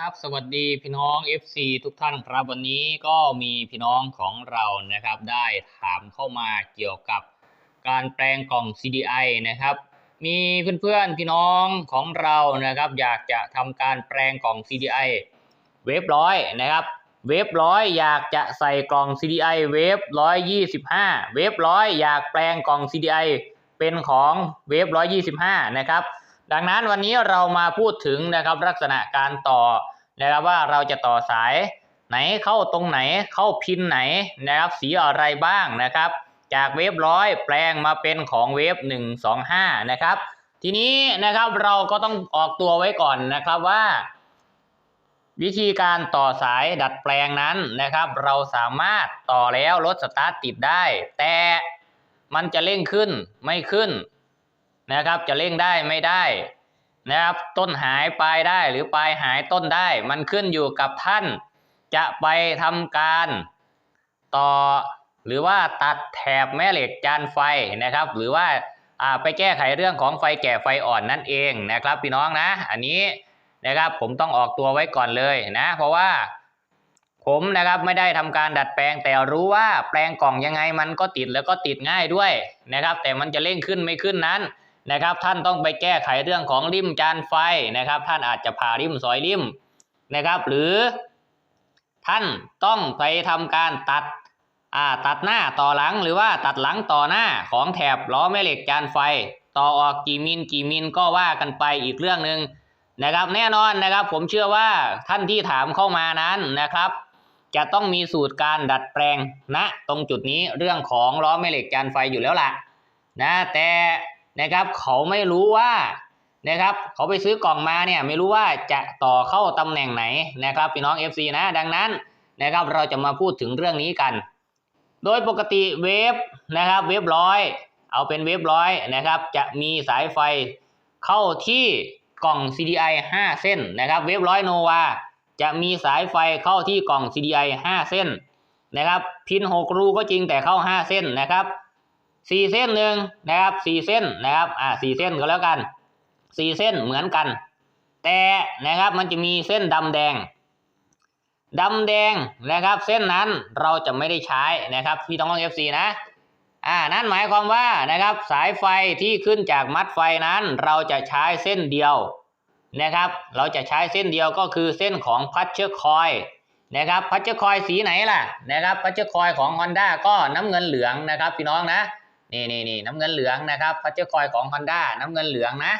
ครับสวัสดีพี่น้อง FC ทุกท่านครับวันนี้ก็มีพี่น้องของเรานะครับ ได้ถามเข้ามาเกี่ยวกับการแปลงกล่อง CDI นะครับ มีเพื่อนๆพี่น้องของเรานะครับ อยากจะทำการแปลงกล่อง CDI เวฟร้อยนะครับ เวฟร้อยอยากจะใส่กล่อง CDI เวฟร้อยยี่สิบห้าเวฟร้อยอยากแปลงกล่อง CDI เป็นของเวฟร้อยยี่สิบห้านะครับ ดังนั้นวันนี้เรามาพูดถึงนะครับลักษณะการต่อนะครับว่าเราจะต่อสายไหนเข้าตรงไหนเข้าพินไหนนะครับสีอะไรบ้างนะครับ จากเวฟร้อยแปลงมาเป็นของเวฟหนึ่งสองห้านะครับ ทีนี้นะครับเราก็ต้องออกตัวไว้ก่อนนะครับว่า วิธีการต่อสายดัดแปลงนั้นนะครับ เราสามารถต่อแล้วรถสตาร์ทติดได้ แต่มันจะเร่งขึ้นไม่ขึ้น นะครับ จะเร่งได้ไม่ได้นะครับต้นหายปลายได้หรือปลายหายต้นได้ มันขึ้นอยู่กับท่าน จะไปทำการต่อหรือว่าตัดแถบแม่เหล็กจานไฟนะครับ หรือว่าไปแก้ไขเรื่องของไฟแก่ไฟอ่อนนั่นเองนะครับพี่น้องนะ อันนี้นะครับผมต้องออกตัวไว้ก่อนเลยนะ เพราะว่าผมนะครับไม่ได้ทำการดัดแปลง แต่รู้ว่าแปลงกล่องยังไงมันก็ติดแล้วก็ติดง่ายด้วยนะครับ แต่มันจะเร่งขึ้นไม่ขึ้นนั้น นะครับ ท่านต้องไปแก้ไขเรื่องของริมจานไฟนะครับ ท่านอาจจะผ่าริมซอยริมนะครับ หรือ ท่านต้องไปทำการตัดอ่าตัดหน้าต่อหลังหรือว่าตัดหลังต่อหน้าของแถบล้อแม่เหล็กจานไฟ ต่อออกกี่มิลกี่มิลก็ว่ากันไปอีกเรื่องหนึ่งนะครับแน่นอนนะครับผมเชื่อว่าท่านที่ถามเข้ามานั้นนะครับ จะต้องมีสูตรการดัดแปลงณตรงจุดนี้เรื่องของล้อแม่เหล็กจานไฟอยู่แล้วล่ะนะแต่ นะครับเขาไม่รู้ว่านะครับเขาไปซื้อกล่องมาเนี่ยไม่รู้ว่าจะต่อเข้าตำแหน่งไหนนะครับพี่น้อง FC นะดังนั้นนะครับเราจะมาพูดถึงเรื่องนี้กัน โดยปกติเวฟนะครับเวฟร้อยเอาเป็นเวฟร้อยนะครับจะมีสายไฟเข้าที่กล่อง CDI 5 เส้นนะครับเวฟร้อยโนวาจะมีสายไฟเข้าที่กล่อง CDI 5 เส้นนะครับพิน 6 รูก็จริงแต่เข้า 5 เส้นนะครับ 4เส้นหนึ่งนะครับ4เส้นนะครับอ่า4เส้นก็แล้วกัน4เส้นเหมือนกัน แต่นะครับมันจะมีเส้นดำแดงดำแดงนะครับ เส้นนั้นเราจะไม่ได้ใช้นะครับพี่ต้อง FC นะอ่านั่นหมายความว่านะครับสายไฟที่ขึ้นจากมัดไฟนั้น เราจะใช้เส้นเดียวนะครับ เราจะใช้เส้นเดียวก็คือเส้นของพัชเชอร์คอยนะครับพัชเชอร์คอยสีไหนล่ะนะครับพัชเชอร์คอยของ Honda ก็น้ำเงินเหลืองนะครับพี่น้องนะ นี่นี่นี่น้ำเงินเหลืองนะครับพัชเชอร์คอยของ Honda น้ำเงินเหลืองนะ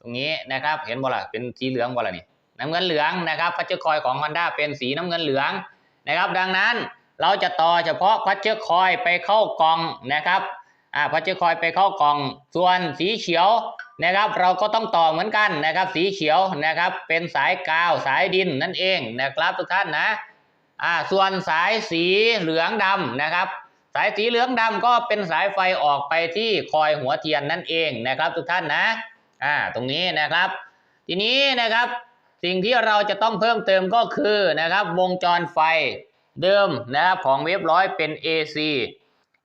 ตรงนี้นะครับเห็นบ่ล่ะเป็นสีเหลืองบ่ล่ะนี่น้ำเงินเหลืองนะครับพัชเชอร์คอยของ Honda เป็นสีน้ำเงินเหลืองนะครับ ดังนั้นเราจะต่อเฉพาะพัชเชอร์คอยไปเข้ากล่องนะครับอ่าพัชเชอร์คอยไปเข้ากล่อง ส่วนสีเขียวนะครับ เราก็ต้องต่อเหมือนกันนะครับ สีเขียวนะครับ เป็นสายกาวสายดินนั่นเองนะครับทุกท่านนะอ่าส่วนสายสีเหลืองดำนะครับ สายสีเหลืองดำก็เป็นสายไฟออกไปที่คอยหัวเทียนนั่นเองนะครับ ทุกท่านนะอ่าตรงนี้นะครับ ทีนี้นะครับสิ่งที่เราจะต้องเพิ่มเติมก็คือนะครับ วงจรไฟเดิมนะครับของเวฟร้อยเป็น AC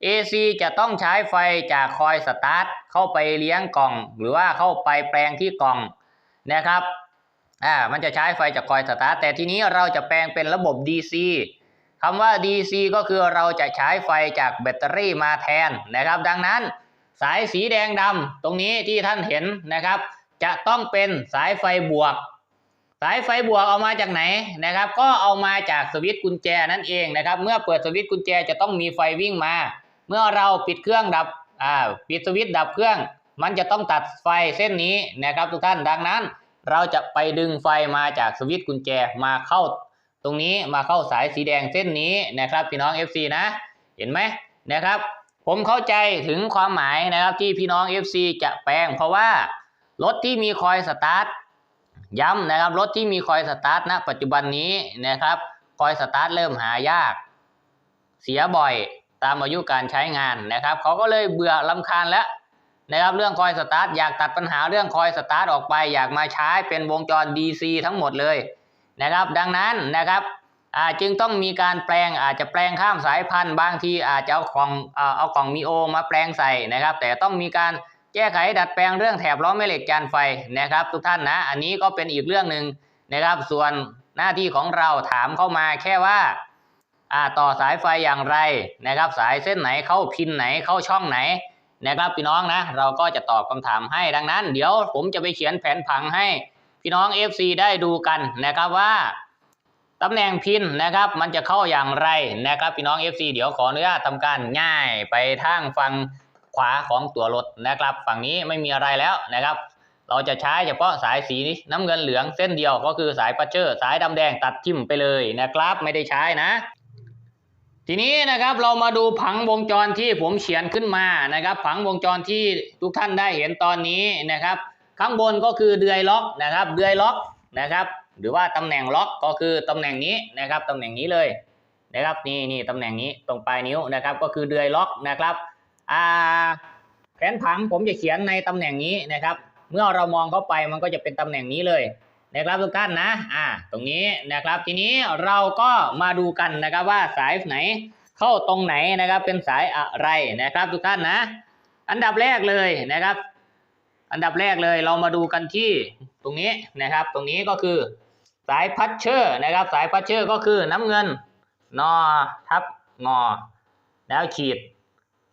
AC จะต้องใช้ไฟจากคอยสตาร์ทเข้าไปเลี้ยงกล่อง หรือว่าเข้าไปแปลงที่กล่องนะครับอ่ามันจะใช้ไฟจากคอยสตาร์ทแต่ทีนี้เราจะแปลงเป็นระบบ DC คำว่า DC ก็คือเราจะใช้ไฟจากแบตเตอรี่มาแทนนะครับ ดังนั้นสายสีแดงดำตรงนี้ที่ท่านเห็นนะครับ จะต้องเป็นสายไฟบวก สายไฟบวกเอามาจากไหนนะครับ ก็เอามาจากสวิตช์กุญแจนั่นเองนะครับ เมื่อเปิดสวิตช์กุญแจจะต้องมีไฟวิ่งมา เมื่อเราปิดเครื่องดับอ่าปิดสวิตช์ดับเครื่อง มันจะต้องตัดไฟเส้นนี้นะครับ ทุกท่านดังนั้น เราจะไปดึงไฟมาจากสวิตช์กุญแจมาเข้า ตรงนี้มาเข้าสายสีแดงเส้นนี้นะครับพี่น้อง FC นะ เห็นไหมนะครับ ผมเข้าใจถึงความหมายนะครับที่พี่น้อง FC จะแปลง เพราะว่ารถที่มีคอยสตาร์ทย้ำนะครับรถที่มีคอยสตาร์ทณปัจจุบันนี้นะครับคอยสตาร์ทเริ่มหายาก เสียบ่อยตามอายุการใช้งานนะครับเขาก็เลยเบื่อลำคาญแล้วนะครับเรื่องคอยสตาร์ทอยากตัดปัญหาเรื่องคอยสตาร์ทออกไป อยากมาใช้เป็นวงจร DC ทั้งหมดเลย นะครับ ดังนั้นนะครับจึงต้องมีการแปลงอาจจะแปลงข้ามสายพันธุ์ บางทีอาจจะเอาของอเอากล่องมีโอมาแปลงใส่นะครับ แต่ต้องมีการแก้ไขดัดแปลงเรื่องแถบล้อแม่เหล็กจานไฟนะครับ ทุกท่านนะ อันนี้ก็เป็นอีกเรื่องหนึ่งนะครับ ส่วนหน้าที่ของเราถามเข้ามาแค่ว่าอ่าต่อสายไฟอย่างไรนะครับ สายเส้นไหนเข้าพินไหนเข้าช่องไหนนะครับพี่น้องนะ เราก็จะตอบคำถามให้ดังนั้น เดี๋ยวผมจะไปเขียนแผนผังให้ พี่น้อง FC ได้ดูกันนะครับว่าตำแหน่งพินนะครับ มันจะเข้าอย่างไรนะครับ พี่น้อง FC เดี๋ยวขออนุญาตทำการง่ายไปทางฝั่งขวาของตัวรถนะครับ ฝั่งนี้ไม่มีอะไรแล้วนะครับ เราจะใช้เฉพาะสายสีน้ำเงินเหลืองเส้นเดียวก็คือสายปัชเชอร์ สายดำแดงตัดทิ่มไปเลยนะครับ ไม่ได้ใช้นะทีนี้นะครับเรามาดูผังวงจรที่ผมเขียนขึ้นมานะครับ ผังวงจรที่ทุกท่านได้เห็นตอนนี้นะครับ ข้างบนก็คือเดือยล็อกนะครับ เดือยล็อกนะครับ หรือว่าตำแหน่งล็อกก็คือตำแหน่งนี้นะครับตำแหน่งนี้เลยนะครับนี่นี่ตำแหน่งนี้ตรงปลายนิ้วนะครับ ก็คือเดือยล็อกนะครับอ่าแผนผังผมจะเขียนในตำแหน่งนี้นะครับ เมื่อเรามองเข้าไปมันก็จะเป็นตำแหน่งนี้เลยนะครับทุกท่านนะอ่าตรงนี้นะครับทีนี้เราก็มาดูกันนะครับว่าสายไหนเข้าตรงไหนนะครับเป็นสายอะไรนะครับทุกท่านนะ อันดับแรกเลยนะครับ อันดับแรกเลยเรามาดูกันที่ตรงนี้นะครับ ตรงนี้ก็คือสายพัชเชอร์นะครับ สายพัชเชอร์ก็คือน้ำเงินนอทับงอ แล้วขีด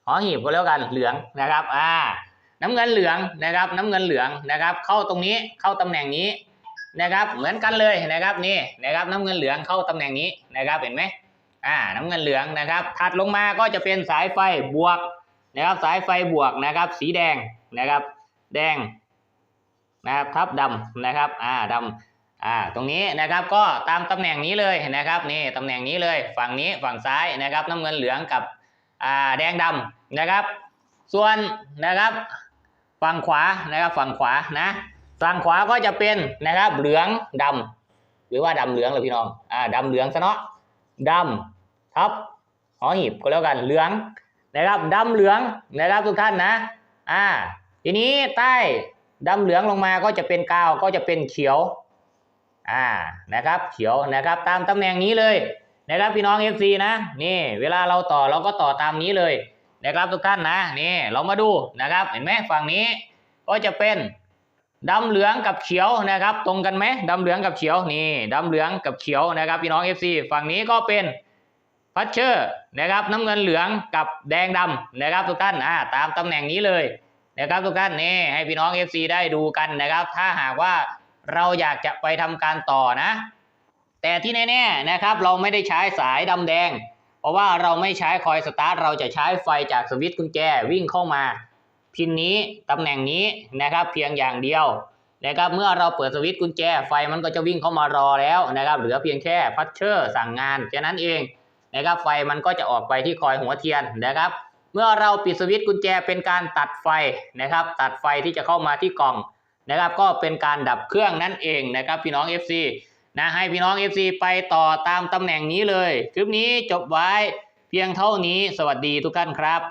หอหีบก็แล้วกันเหลืองนะครับ อ่า น้ำเงินเหลืองนะครับ น้ำเงินเหลืองนะครับ เข้าตรงนี้เข้าตำแหน่งนี้นะครับ เหมือนกันเลยนะครับนี่นะครับ น้ำเงินเหลืองเข้าตำแหน่งนี้นะครับเห็นไหมอ่า น้ำเงินเหลืองนะครับ ถัดลงมาก็จะเป็นสายไฟบวกนะครับ สายไฟบวกนะครับ สีแดงนะครับ แดงนะครับทับดำนะครับอ่าดำอ่าตรงนี้นะครับก็ตามตำแหน่งนี้เลยนะครับนี่ตำแหน่งนี้เลยฝั่งนี้ฝั่งซ้ายนะครับน้ำเงินเหลืองกับอ่าแดงดำนะครับ ส่วนนะครับฝั่งขวานะครับฝั่งขวานะฝั่งขวาก็จะเป็นนะครับเหลืองดำหรือว่าดำเหลืองเลยพี่น้องอ่าดำเหลืองซะเนาะดำทับหอหีบก็แล้วกันเหลืองนะครับดำเหลืองนะครับทุกท่านนะอ่า ทีนี้ใต้ดำเหลืองลงมาก็จะเป็นกาวก็จะเป็นเขียวอ่านะครับเขียวนะครับตามตำแหน่งนี้เลยนะครับพี่น้อง FC นะนี่เวลาเราต่อเราก็ต่อตามนี้เลยนะครับทุกท่านนะนี่เรามาดูนะครับเห็นไหมฝั่งนี้ก็จะเป็นดำเหลืองกับเขียวนะครับ ตรงกันไหมดำเหลืองกับเขียวนี่ดำเหลืองกับเขียวนะครับพี่น้อง FC ฝั่งนี้ก็เป็นพัชเชอร์นะครับน้ำเงินเหลืองกับแดงดำนะครับทุกท่านอ่าตามตำแหน่งนี้เลย นะครับทุกท่านนี่ให้พี่น้อง FC ได้ดูกันนะครับ ถ้าหากว่าเราอยากจะไปทำการต่อนะ แต่ที่แน่ๆนะครับ เราไม่ได้ใช้สายดำแดง เพราะว่าเราไม่ใช้คอยสตาร์ทเราจะใช้ไฟจากสวิตช์กุญแจวิ่งเข้ามา พินนี้ตำแหน่งนี้นะครับ เพียงอย่างเดียวนะครับเมื่อเราเปิดสวิตช์กุญแจไฟมันก็จะวิ่งเข้ามารอแล้วนะครับ เหลือเพียงแค่พัชเชอร์สั่งงานแค่นั้นเองนะครับไฟมันก็จะออกไปที่คอยหัวเทียนนะครับ เมื่อเราปิดสวิตช์กุญแจเป็นการตัดไฟนะครับ ตัดไฟที่จะเข้ามาที่กล่องนะครับ ก็เป็นการดับเครื่องนั่นเองนะครับ พี่น้อง FC นะให้พี่น้อง FC ไปต่อตามตำแหน่งนี้เลย คลิปนี้จบไว้เพียงเท่านี้ สวัสดีทุกท่านครับ